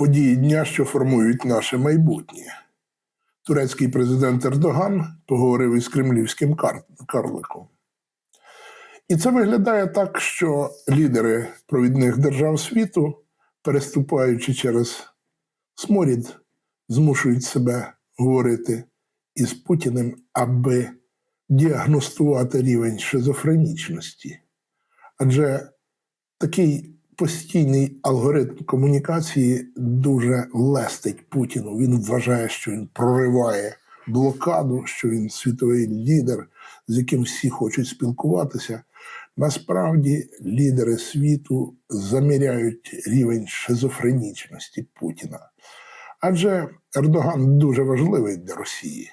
події дня, що формують наше майбутнє. Турецький президент Ердоган поговорив із кремлівським карликом. І це виглядає так, що лідери провідних держав світу, переступаючи через сморід, змушують себе говорити із Путіним, аби діагностувати рівень шизофренічності. Адже такий постійний алгоритм комунікації дуже лестить Путіну. Він вважає, що він прориває блокаду, що він світовий лідер, з яким всі хочуть спілкуватися. Насправді лідери світу заміряють рівень шизофренічності Путіна. Адже Ердоган дуже важливий для Росії.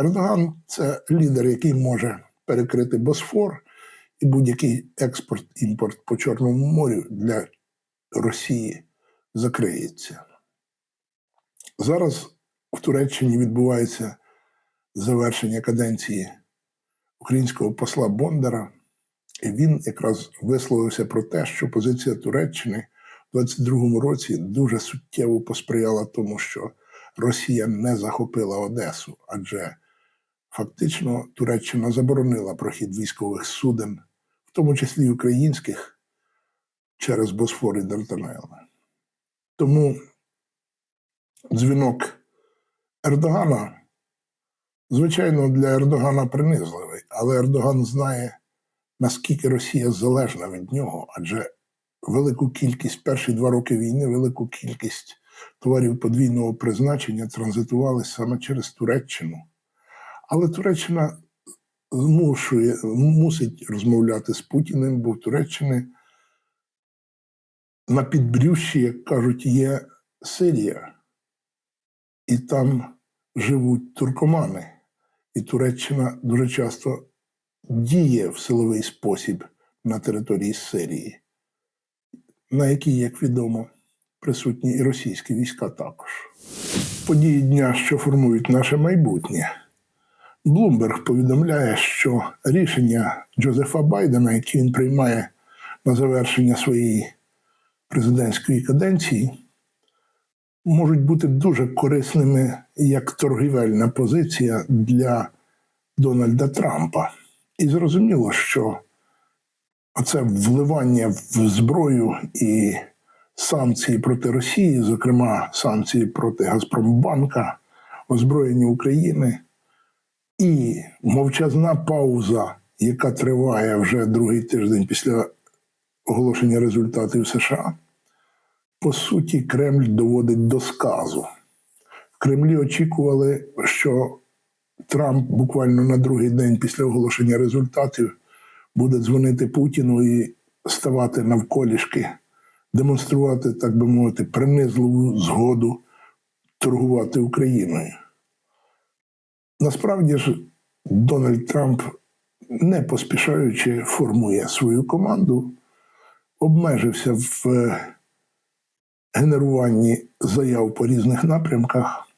Ердоган це лідер, який може перекрити Босфор, і будь-який експорт-імпорт по Чорному морю для Росії закриється. Зараз в Туреччині відбувається завершення каденції українського посла Бондара, і він якраз висловився про те, що позиція Туреччини в 22-му році дуже суттєво посприяла тому, що Росія не захопила Одесу, адже фактично Туреччина заборонила прохід військових суден, в тому числі й українських, через Босфор і Дарданелли. Тому дзвінок Ердогана, звичайно, для Ердогана принизливий, але Ердоган знає, наскільки Росія залежна від нього, адже велику кількість перші два роки війни, велику кількість товарів подвійного призначення транзитували саме через Туреччину. Але Туреччина змушує, мусить розмовляти з Путіним, бо в Туреччини на підбрющі, як кажуть, є Сирія, і там живуть туркомани. І Туреччина дуже часто діє в силовий спосіб на території Сирії, на якій, як відомо, присутні і російські війська також. Події дня, що формують наше майбутнє. Блумберг повідомляє, що рішення Джозефа Байдена, які він приймає на завершення своєї президентської каденції, можуть бути дуже корисними як торгівельна позиція для Дональда Трампа. І зрозуміло, що оце вливання в зброю і санкції проти Росії, зокрема санкції проти Газпромбанка, озброєння України. І мовчазна пауза, яка триває вже другий тиждень після оголошення результатів США, по суті, Кремль доводить до сказу. В Кремлі очікували, що Трамп буквально на другий день після оголошення результатів буде дзвонити Путіну і ставати навколішки, демонструвати, так би мовити, принизливу згоду торгувати Україною. Насправді ж Дональд Трамп, не поспішаючи, формує свою команду, обмежився в е, генеруванні заяв по різних напрямках.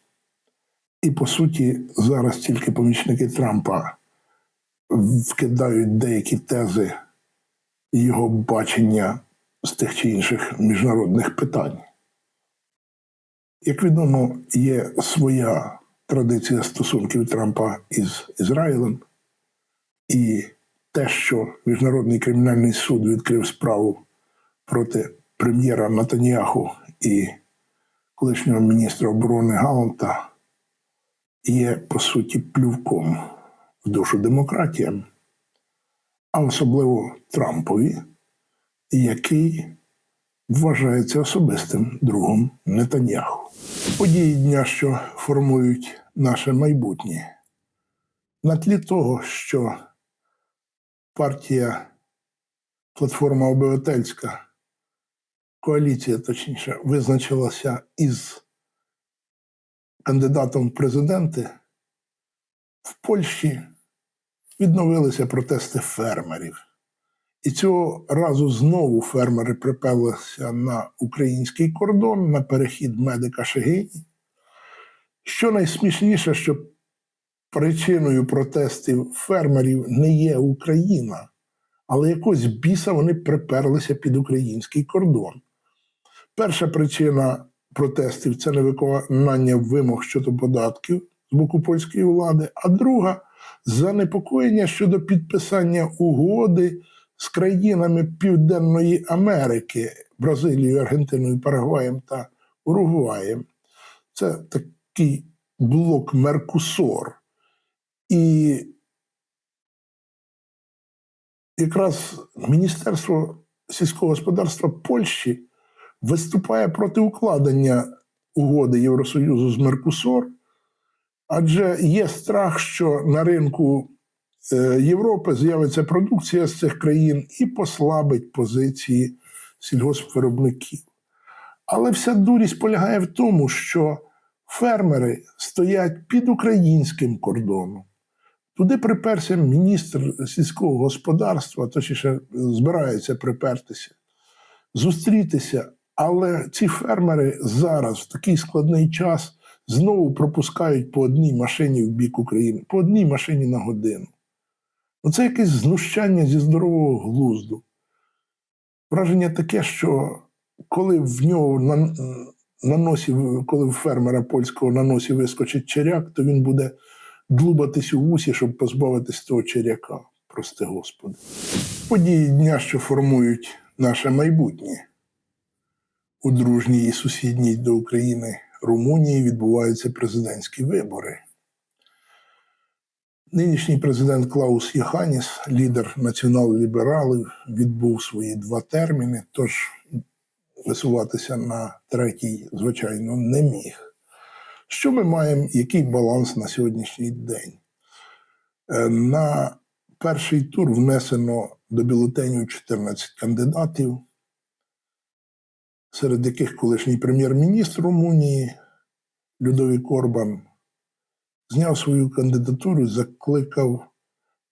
І, по суті, зараз тільки помічники Трампа вкидають деякі тези його бачення з тих чи інших міжнародних питань. Як відомо, є своя традиція стосунків Трампа із Ізраїлем, і те, що Міжнародний кримінальний суд відкрив справу проти прем'єра Натаніяху і колишнього міністра оборони Галанта, є по суті плювком в душу демократіям, а особливо Трампові, який вважається особистим другом Нетаньяху. Події дня, що формують наше майбутнє. На тлі того, що партія Платформа Обивательська, коаліція, точніше, визначилася із кандидатом в президенти, в Польщі відновилися протести фермерів. І цього разу знову фермери приперлися на український кордон на перехід медика Шегині. Що найсмішніше, що причиною протестів фермерів не є Україна, але якось біса вони приперлися під український кордон. Перша причина протестів це невиконання вимог щодо податків з боку польської влади, а друга занепокоєння щодо підписання угоди з країнами Південної Америки Бразилією, Аргентиною, Парагваєм та Уругваєм. Це такий блок Меркусор. І якраз Міністерство сільського господарства Польщі виступає проти укладення угоди Євросоюзу з Меркусор, адже є страх, що на ринку Європи з'явиться продукція з цих країн і послабить позиції сільгоспвиробників. Але вся дурість полягає в тому, що фермери стоять під українським кордоном. Туди приперся міністр сільського господарства, точніше збирається припертися, зустрітися. Але ці фермери зараз, в такий складний час, знову пропускають по одній машині в бік України, по одній машині на годину. Ну, це якесь знущання зі здорового глузду. Враження таке, що коли в нього на, на носі, коли в фермера польського на носі вискочить черяк, то він буде длубатись у вусі, щоб позбавитись того черяка. Прости Господи. Події дня, що формують наше майбутнє. У дружній і сусідній до України Румунії відбуваються президентські вибори. Нинішній президент Клаус Яханіс, лідер націонал-лібералів, відбув свої два терміни, тож висуватися на третій, звичайно, не міг. Що ми маємо, який баланс на сьогоднішній день? Е, На перший тур внесено до бюлетеню 14 кандидатів, серед яких колишній прем'єр-міністр Румунії Людовік Орбан зняв свою кандидатуру закликав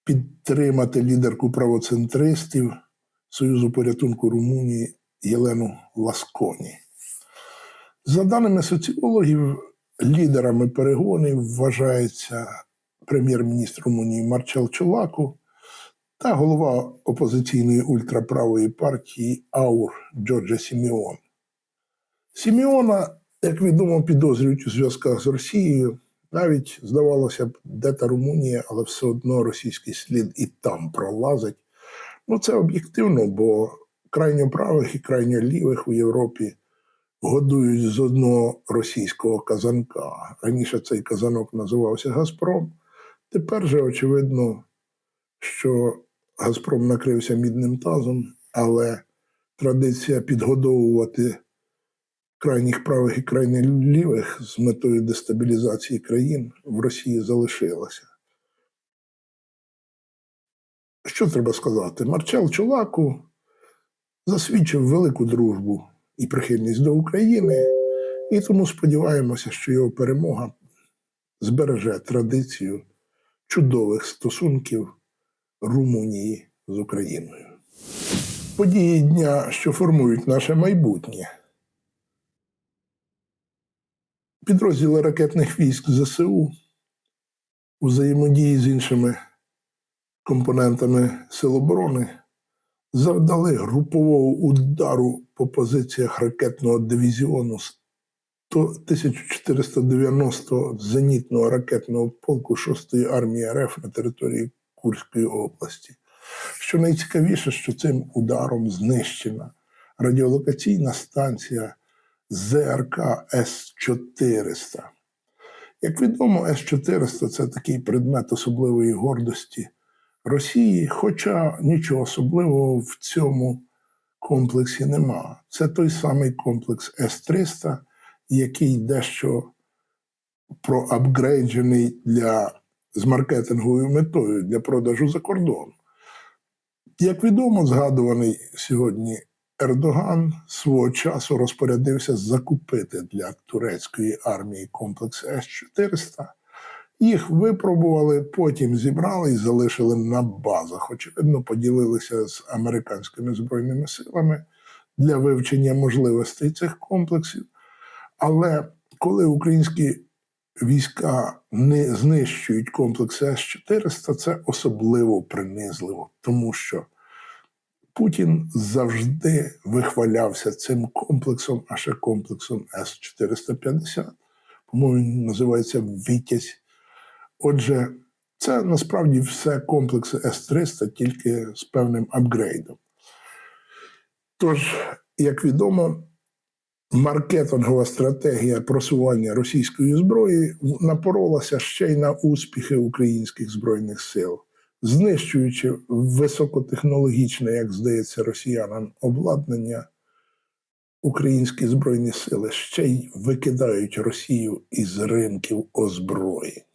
підтримати лідерку правоцентристів Союзу порятунку Румунії Єлену Ласконі. За даними соціологів, лідерами перегонів вважається прем'єр-міністр Румунії Марчел Чолаку та голова опозиційної ультраправої партії Аур Джорджа Сіміон. Сіміона, як відомо, підозрюють у зв'язках з Росією. Навіть, здавалося б, де та Румунія, але все одно російський слід і там пролазить. Ну, це об'єктивно, бо крайньо правих і крайньо лівих у Європі годують з одного російського казанка. Раніше цей казанок називався Газпром. Тепер же очевидно, що Газпром накрився мідним тазом, але традиція підгодовувати крайніх правих і крайніх лівих з метою дестабілізації країн в Росії залишилася. Що треба сказати? Марчел Чолаку засвідчив велику дружбу і прихильність до України, і тому сподіваємося, що його перемога збереже традицію чудових стосунків Румунії з Україною. Події дня, що формують наше майбутнє. Підрозділи ракетних військ ЗСУ у взаємодії з іншими компонентами Сил оборони завдали групового удару по позиціях ракетного дивізіону 1490 зенітного ракетного полку 6-ї армії РФ на території Курської області. Що найцікавіше, що цим ударом знищена радіолокаційна станція ЗРК С-400. Як відомо, С-400 це такий предмет особливої гордості Росії, хоча нічого особливого в цьому комплексі нема. Це той самий комплекс С-300, який дещо проапгрейджений для з маркетинговою метою для продажу за кордон. Як відомо, згадуваний сьогодні Ердоган свого часу розпорядився закупити для турецької армії комплекс С-400. Їх випробували, потім зібрали і залишили на базах. Очевидно, поділилися з американськими збройними силами для вивчення можливостей цих комплексів. Але коли українські війська не знищують комплекс С-400, це особливо принизливо, тому що Путін завжди вихвалявся цим комплексом, а ще комплексом С-450. По-моєму, він називається Вітязь. Отже, це насправді все комплекси С-300, тільки з певним апгрейдом. Тож, як відомо, маркетингова стратегія просування російської зброї напоролася ще й на успіхи українських збройних сил, знищуючи високотехнологічне, як здається, росіянам обладнання. Українські збройні сили ще й викидають Росію із ринків озброєнь.